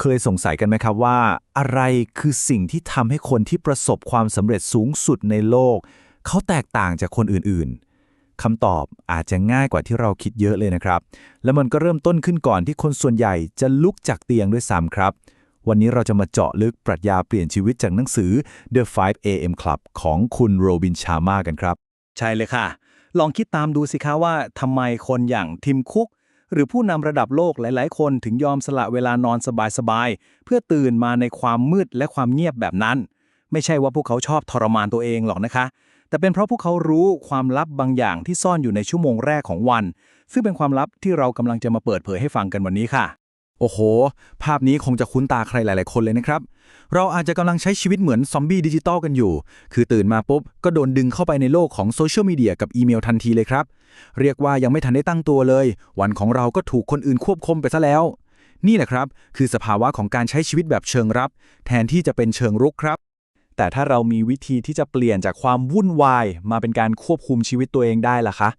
เคยสงสัยกันไหมครับว่า อะไรคือสิ่งที่ทำให้คนที่ประสบความสำเร็จสูงสุดในโลก เขาแตกต่างจากคนอื่นๆคำตอบอาจจะง่ายกว่าที่เราคิดเยอะเลยนะครับ และมันก็เริ่มต้นขึ้นก่อนที่คนส่วนใหญ่จะลุกจากเตียงด้วยซ้ำครับ วันนี้เราจะมาเจาะลึกปรัชญาเปลี่ยนชีวิตจากหนังสือ The 5 AM Club ของคุณโรบินชามากันครับ ใช่เลยค่ะ ลองคิดตามดูสิคะว่าทำไมคนอย่างทิมคุก หรือผู้นำระดับโลกหลาย ๆ คนถึงยอมสละเวลานอนสบาย ๆ เพื่อตื่นมาในความมืดและความเงียบแบบนั้น ไม่ใช่ว่าพวกเขาชอบทรมานตัวเองหรอกนะคะ แต่เป็นเพราะพวกเขารู้ความลับบางอย่างที่ซ่อนอยู่ในชั่วโมงแรกของวัน ซึ่งเป็นความลับที่เรากำลังจะมาเปิดเผยให้ฟังกันวันนี้ค่ะ โอ้โห ภาพนี้คงจะคุ้นตาใครหลาย ๆ คนเลยนะครับ เราอาจจะกำลังใช้ชีวิตเหมือนซอมบี้ดิจิตอลกันอยู่ คือตื่นมาปุ๊บ ก็โดนดึงเข้าไปในโลกของโซเชียลมีเดียกับอีเมลทันทีเลยครับ เรียกว่ายังไม่ทันได้ตั้งตัวเลย วันของเราก็ถูกคนอื่นควบคุมไปซะแล้ว นี่แหละครับ คือสภาวะของการใช้ชีวิตแบบเชิงรับ แทนที่จะเป็นเชิงรุกครับ แต่ถ้าเรามีวิธีที่จะเปลี่ยนจากความวุ่นวาย มาเป็นการควบคุมชีวิตตัวเองได้ล่ะคะ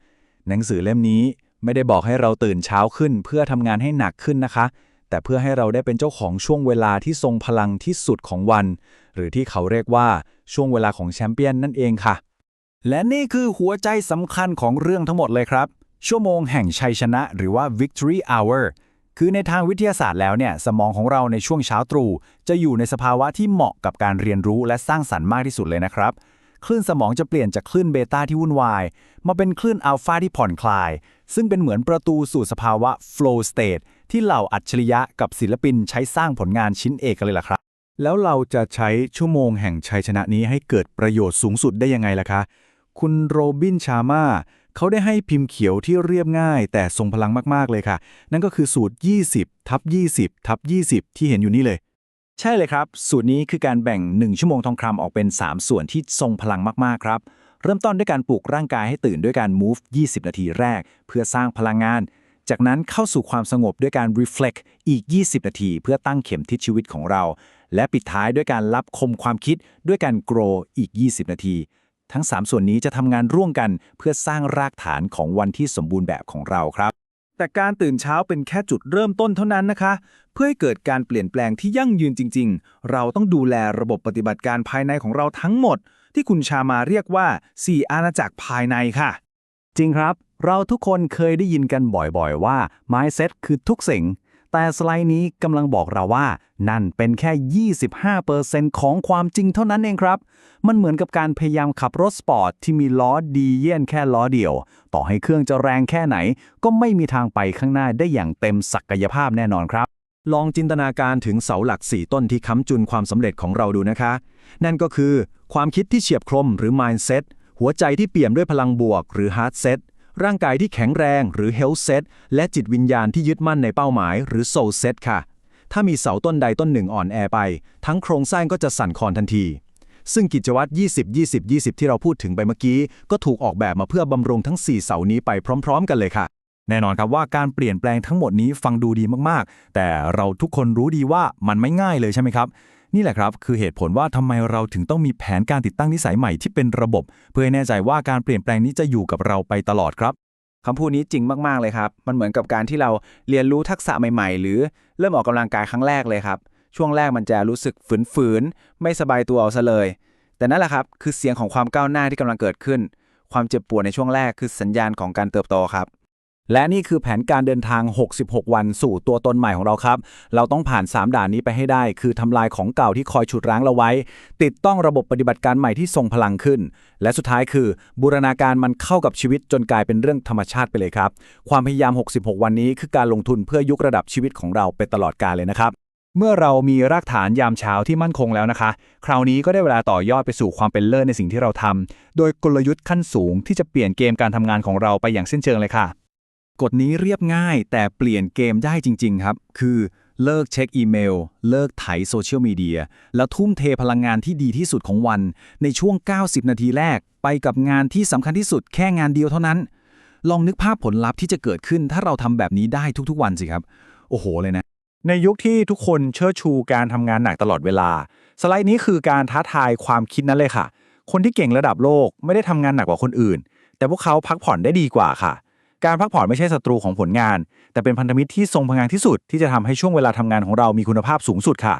หนังสือเล่มนี้ไม่ได้บอกให้เราตื่นเช้าขึ้น เพื่อทำงานให้หนักขึ้นนะคะ แต่เพื่อให้เราได้เป็นเจ้าของช่วงเวลาที่ทรงพลังที่สุดของวัน หรือที่เขาเรียกว่าช่วงเวลาของแชมเปี้ยนนั่นเองค่ะ และนี่คือหัวใจสำคัญของเรื่องทั้งหมดเลยครับ ชั่วโมงแห่งชัยชนะ หรือว่า victory hour คือในทางวิทยาศาสตร์แล้วเนี่ยสมองของเราในช่วงเช้าตรู่จะอยู่ในสภาวะที่เหมาะกับการเรียนรู้และสร้างสรรค์มากที่สุดเลยนะครับ คลื่นสมองจะเปลี่ยนจากคลื่นเบต้าที่วุ่นวาย มาเป็นคลื่นอัลฟาที่ผ่อนคลาย ซึ่งเป็นเหมือนประตูสู่สภาวะ flow state ที่เหล่าอัจฉริยะกับศิลปินใช้สร้างผลงานชิ้นเอกกันเลยล่ะครับ แล้วเราจะใช้ชั่วโมงแห่งชัยชนะนี้ให้เกิดประโยชน์สูงสุดได้ยังไงล่ะคะ คุณโรบินชามาเขาได้ให้พิมพ์เขียวที่เรียบง่าย แต่ทรงพลังมากๆเลยค่ะ นั่นก็คือสูตร 20ทับ20ทับ20 ที่เห็นอยู่นี่เลย ใช่เลยครับ สูตรนี้คือการแบ่ง 1 ชั่วโมงทองคำออกเป็น 3 ส่วนที่ทรงพลังมาก ๆ ครับ เริ่มต้นด้วยการปลุกร่างกายให้ตื่นด้วยการ move 20 นาทีแรก เพื่อสร้างพลังงาน จากนั้นเข้าสู่ความสงบด้วยการ reflect อีก 20 นาที เพื่อตั้งเข็มทิศชีวิตของเรา และปิดท้ายด้วยการรับคมความคิดด้วยการ grow อีก 20 นาที ทั้ง 3 ส่วนนี้จะทำงานร่วมกัน เพื่อสร้างรากฐานของวันที่สมบูรณ์แบบของเราครับ แต่การตื่นเช้าเป็นแค่จุดเริ่มต้นเท่านั้นนะคะ เพื่อให้เกิดการเปลี่ยนแปลงที่ยั่งยืนจริง ๆ เราต้องดูแลระบบปฏิบัติการภายในของเราทั้งหมด ที่คุณชามาเรียกว่า 4 อาณาจักรภายในค่ะ จริงครับ เราทุกคนเคยได้ยินกันบ่อยๆว่า mindset คือทุกสิ่ง แต่สไลด์นี้กำลังบอกเราว่า นั่นเป็นแค่ 25%ของความจริงเท่านั้นเองครับ มันเหมือนกับการพยายามขับรถสปอร์ตที่มีล้อดีเยี่ยนแค่ล้อเดียว ต่อให้เครื่องจะแรงแค่ไหน ก็ไม่มีทางไปข้างหน้าได้อย่างเต็มศักยภาพแน่นอนครับ ลองจินตนาการถึงเสาหลัก 4 ต้นที่ค้ำจุนความสำเร็จของเราดูนะคะ นั่นก็คือ ความคิดที่เฉียบคมหรือ mindset หัวใจที่เปี่ยมด้วยพลังบวก หรือ heart set ร่างกายที่แข็งแรงหรือ health set และจิตวิญญาณที่ยึดมั่นในเป้าหมายหรือ soul set ค่ะ ถ้ามีเสาต้นใดต้นหนึ่งอ่อนแอไป ทั้งโครงสร้างก็จะสั่นคลอนทันที ซึ่งกิจวัตร 20 20 20 ที่เราพูดถึงไปเมื่อกี้ ก็ถูกออกแบบมาเพื่อบำรุงทั้ง 4 เสานี้ไปพร้อม ๆ กันเลยค่ะแน่นอนครับว่าการเปลี่ยนแปลงทั้งหมดนี้ฟังดูดีมากๆ แต่เราทุกคนรู้ดีว่ามันไม่ง่ายเลยใช่ไหมครับ นี่แหละครับคือเหตุผลว่าทำไมเราถึงต้องมีแผนการติดตั้งนิสัยใหม่ที่เป็นระบบ เพื่อให้แน่ใจว่าการเปลี่ยนแปลงนี้จะอยู่กับเราไปตลอดครับคำพูดนี้จริงมาก ๆ เลยครับ มันเหมือนกับการที่เราเรียนรู้ทักษะใหม่ ๆ หรือเริ่มออกกำลังกายครั้งแรกเลยครับ ช่วงแรกมันจะรู้สึกฝืนๆไม่สบายตัวเอาซะเลย แต่นั่นแหละครับคือเสียงของความก้าวหน้าที่กำลังเกิดขึ้น ความเจ็บปวดในช่วงแรกคือสัญญาณของการเติบโตครับ และนี่คือแผนการเดินทาง 66 วันสู่ตัวตนใหม่ของเราครับ เราต้องผ่าน 3 ด่านนี้ไปให้ได้ คือทำลายของเก่าที่คอยฉุดรั้งเราไว้ ติดต้องระบบปฏิบัติการใหม่ที่ทรงพลังขึ้น และสุดท้ายคือ บูรณาการมันเข้ากับชีวิตจนกลายเป็นเรื่องธรรมชาติไปเลยครับ ความพยายาม 66 วันนี้คือการลงทุนเพื่อยกระดับชีวิตของเราไปตลอดกาลเลยนะครับเมื่อเรามีรากฐานยามเช้าที่มั่นคงแล้วนะคะ คราวนี้ก็ได้เวลาต่อยอดไปสู่ความเป็นเลิศในสิ่งที่เราทำโดยกลยุทธ์ขั้นสูงที่จะเปลี่ยนเกมการทำงานของเราไปอย่างสิ้นเชิงเลยค่ะ กฎนี้เรียบง่ายแต่เปลี่ยนเกมได้จริง ๆ ครับ คือเลิกเช็คอีเมล เลิกไถโซเชียลมีเดีย แล้วทุ่มเทพลังงานที่ดีที่สุดของวัน ในช่วง 90 นาทีแรก ไปกับงานที่สำคัญที่สุดแค่งานเดียวเท่านั้น ลองนึกภาพผลลัพธ์ที่จะเกิดขึ้น ถ้าเราทำแบบนี้ได้ทุกๆ วันสิครับ โอ้โหเลยนะ ในยุคที่ทุกคนเชิดชูการทำงานหนักตลอดเวลา สไลด์นี้คือการท้าทายความคิดนั้นเลยค่ะ คนที่เก่งระดับโลกไม่ได้ทำงานหนักกว่าคนอื่น แต่พวกเขาพักผ่อนได้ดีกว่าค่ะ การพักผ่อนไม่ใช่ศัตรูของผลงาน แต่เป็นพันธมิตรที่ทรงพลังที่สุด ที่จะทำให้ช่วงเวลาทำงานของเรามีคุณภาพสูงสุดค่ะ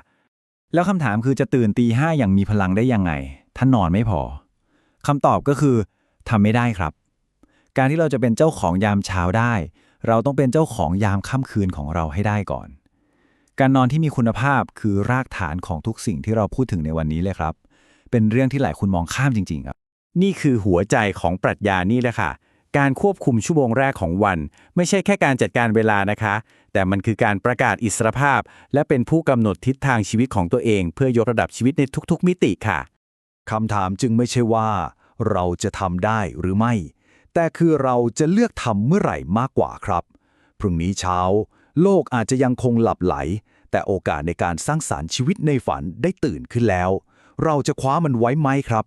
แล้วคำถามคือจะตื่นตีห้าอย่างมีพลังได้ยังไงถ้านอนไม่พอคำตอบก็คือทำไม่ได้ครับ การที่เราจะเป็นเจ้าของยามเช้าได้ เราต้องเป็นเจ้าของยามค่ำคืนของเราให้ได้ก่อน การนอนที่มีคุณภาพคือรากฐานของทุกสิ่งที่เราพูดถึงในวันนี้เลยครับ เป็นเรื่องที่หลายคนมองข้ามจริงๆครับ นี่คือหัวใจของปรัชญานี่แหละค่ะ การควบคุมชั่วโมงแรกของวัน ไม่ใช่แค่การจัดการเวลานะคะ แต่มันคือการประกาศอิสรภาพ และเป็นผู้กำหนดทิศทางชีวิตของตัวเอง เพื่อยกระดับชีวิตในทุกๆ มิติค่ะคำถามจึงไม่ใช่ว่า เราจะทำได้หรือไม่ แต่คือเราจะเลือกทำเมื่อไหร่มากกว่าครับ พรุ่งนี้เช้า โลกอาจจะยังคงหลับไหล แต่โอกาสในการสร้างสารรค์ชีวิตในฝันได้ตื่นขึ้นแล้ว เราจะคว้ามันไว้ไหมครับ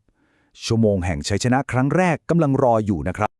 ชั่วโมงแห่งชัยชนะครั้งแรกกำลังรออยู่นะครับ